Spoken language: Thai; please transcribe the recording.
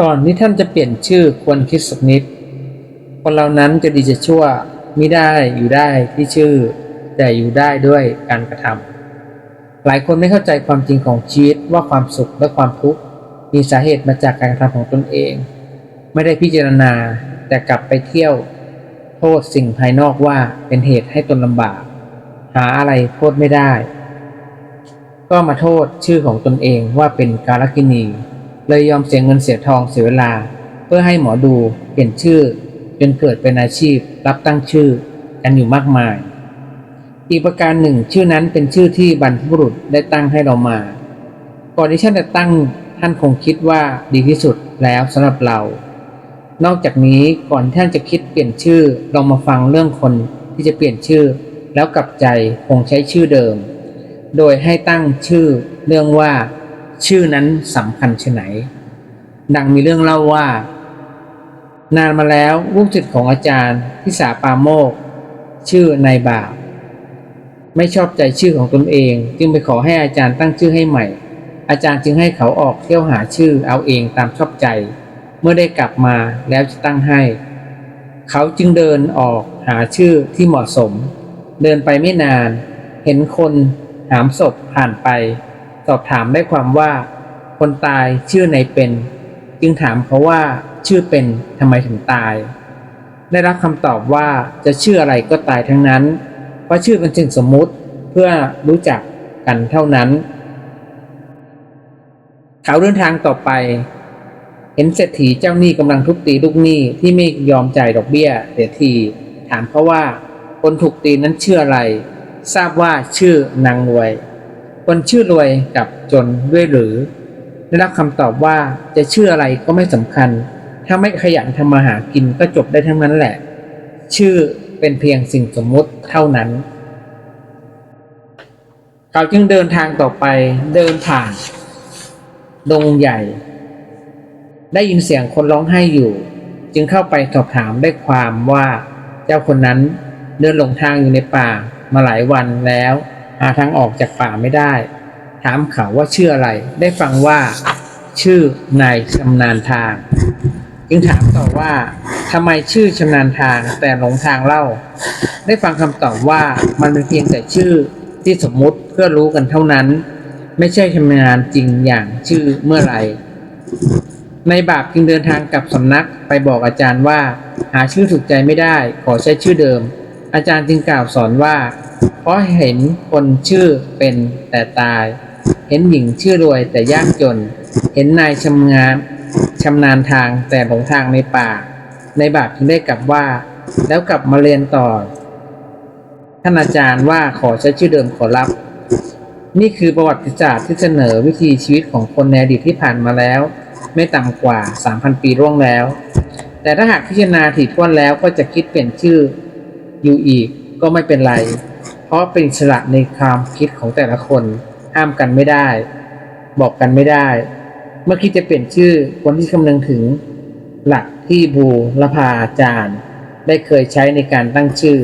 ก่อนที่ท่านจะเปลี่ยนชื่อควรคิดสักนิด คนเรานั้นจะดีจะชั่วมิได้อยู่ได้ที่ชื่อ แต่อยู่ได้ด้วยการกระทำหลายคนไม่เข้าใจความจริงของชีวิตว่าความสุขและความทุกข์มีสาเหตุมาจากการกระทำของตนเอง ไม่ได้พิจารณาแต่กลับไปเที่ยว โทษสิ่งภายนอกว่าเป็นเหตุให้ตนลำบาก หาอะไรโทษไม่ได้ ก็มาโทษชื่อของตนเองว่าเป็นการกินี เลยยอมเสียเงินเสียทองเสียเวลา เพื่อให้หมอดูเปลี่ยนชื่อ จนเกิดเป็นอาชีพ รับตั้งชื่อกันอยู่มากมาย อีกประการหนึ่ง ชื่อนั้นเป็นชื่อที่บรรพบุรุษได้ตั้งให้เรามา ก่อนที่ท่านจะตั้งท่านคงคิดว่าดีที่สุดแล้วสำหรับเรา นอกจากนี้ก่อนที่ท่านจะคิดเปลี่ยนชื่อลองมาฟังเรื่องคนที่จะเปลี่ยนชื่อ แล้วกลับใจคงใช้ชื่อเดิม โดยให้ตั้งชื่อเรื่องว่า ชื่อนั้นสำคัญชไหน ดังมีเรื่องเล่าว่า นานมาแล้วลูกศิษย์ของอาจารย์ทิสาปาโมก ชื่อนายบาปไม่ชอบใจชื่อของตนเอง จึงไปขอให้อาจารย์ตั้งชื่อให้ใหม่ อาจารย์จึงให้เขาออกเที่ยวหาชื่อเอาเองตามชอบใจ เมื่อได้กลับมาแล้วจะตั้งให้ เขาจึงเดินออกหาชื่อที่เหมาะสม เดินไปไม่นาน เห็นคนหามศพผ่านไป สอบถามได้ความว่า คนตายชื่อไหนเป็น จึงถามเขาว่าชื่อเป็นทำไมถึงตาย ได้รับคำตอบว่าจะชื่ออะไรก็ตายทั้งนั้น เพราะชื่อเป็นสิ่งสมมุติเพื่อรู้จักกันเท่านั้น เขาเดินทางต่อไป เห็นเศรษฐีเจ้าหนี้กำลังทุบตีลูกหนี้ที่ไม่ยอมจ่ายดอกเบี้ยเสียทีถามเขาว่าคนถูกตีนั้นชื่ออะไร ทราบว่าชื่อนางรวย คนชื่อรวยกับจนด้วยหรือ ได้รับคำตอบว่าจะชื่ออะไรก็ไม่สำคัญ ถ้าไม่ขยันทำมาหากินก็จบได้ทั้งนั้นแหละ ชื่อเป็นเพียงสิ่งสมมติเท่านั้น เขาจึงเดินทางต่อไปเดินผ่าน ดงใหญ่ ได้ยินเสียงคนร้องไห้อยู่ จึงเข้าไปสอบถามได้ความว่า เจ้าคนนั้นเดินหลงทางอยู่ในป่ามาหลายวันแล้ว หาทางออกจากป่าไม่ได้ ถามเขาว่าชื่ออะไร ได้ฟังว่า ชื่อนายชำนาญทาง จึงถามต่อว่าทำไมชื่อชำนาญทางแต่หลงทางเล่า ได้ฟังคำตอบว่ามันเป็นเพียงแต่ชื่อที่สมมุติเพื่อรู้กันเท่านั้น ไม่ใช่ชำนาญจริงอย่างชื่อเมื่อไหร่ในบาปจึงเดินทางกลับสำนักไปบอกอาจารย์ว่า หาชื่อถูกใจไม่ได้ ขอใช้ชื่อเดิม อาจารย์จึงกล่าวสอนว่า เพราะเห็นคนชื่อเป็นแต่ตาย เห็นหญิงชื่อรวยแต่ยากจน เห็นนายชำงานชำนาญทางแต่หลงทางในป่า ในบาปจึงได้กลับว่า แล้วกลับมาเรียนต่อ ท่านอาจารย์ว่าขอใช้ชื่อเดิมขอรับ นี่คือประวัติศาสตร์ที่เสนอวิธีชีวิตของคนในอดีตที่ผ่านมาแล้ว ไม่ต่ำกว่า 3,000 ปีร่วงแล้ว แต่ถ้าหากพิจารณาถี่ถ้วนแล้วก็จะคิดเปลี่ยนชื่อ อยู่อีกก็ไม่เป็นไร เพราะเป็นอิสระในความคิดของแต่ละคน ห้ามกันไม่ได้ บอกกันไม่ได้ เมื่อคิดจะเปลี่ยนชื่อควรที่คำนึงถึง หลักที่บูรพาจารย์ ได้เคยใช้ในการตั้งชื่อ